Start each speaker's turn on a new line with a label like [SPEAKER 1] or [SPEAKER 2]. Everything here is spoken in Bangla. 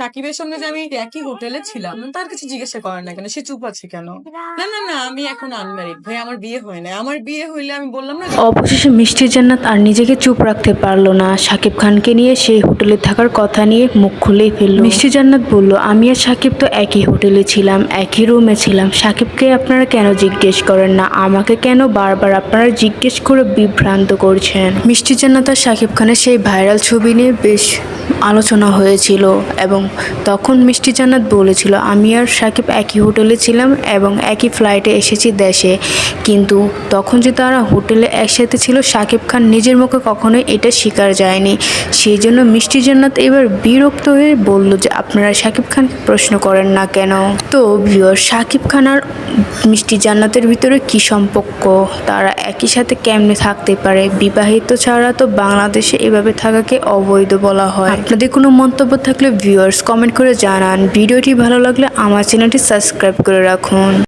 [SPEAKER 1] সাকিবের সঙ্গে যে আমি একই হোটেলে ছিলাম, তার কাছে জিজ্ঞাসা করে না কেন? সে চুপ আছে কেন? না না না, আমি এখন আনম্যারিড ভাই, আমার বিয়ে হয় না আমার বিয়ে হইলে আমি বললাম না
[SPEAKER 2] অবশেষে মিষ্টি জান্নাত আর নিজেকে চুপ রাখতে পারল না। সাকিব খানকে নিয়ে সেই হোটেলে থাকার কথা নিয়ে মুখ খুলেই ফেলল। মিষ্টি জান্নাত বলল, আমি আর সাকিব তো একই হোটেলে ছিলাম, একই রুমে ছিলাম। সাকিবকে আপনারা কেন জিজ্ঞেস করেন না? আমাকে কেন বারবার আপনারা জিজ্ঞেস করে বিভ্রান্ত করছেন? মিষ্টি জান্নাত আর সাকিব খানের সেই ভাইরাল ছবি নিয়ে বেশ আলোচনা হয়েছিল এবং তখন মিষ্টি জান্নাত বলেছিল, আমি আর সাকিব একই হোটেলে ছিলাম এবং একই ফ্লাইটে এসেছি দেশে। কিন্তু তখন যে তারা হোটেলে একসাথে ছিল, সাকিব খান নিজের মুখে কখনোই এটা স্বীকার যায়নি। সেই জন্য মিষ্টি জান্নাত এবার বিরক্ত হয়ে বলল যে, আপনারা সাকিব খানকে প্রশ্ন করেন না কেন? তো ভিওর সাকিব খান আর মিষ্টি জান্নাতের ভিতরে কি সম্পর্ক? তারা একই সাথে কেমনে থাকতে পারে? বিবাহিত ছাড়া তো বাংলাদেশে এভাবে থাকাকে অবৈধ বলা হয়। আপনাদের কোনো মন্তব্য থাকলে ভিউয়ার্স কমেন্ট করে জানান। ভিডিওটি ভালো লাগলে আমার চ্যানেলটি সাবস্ক্রাইব করে রাখুন।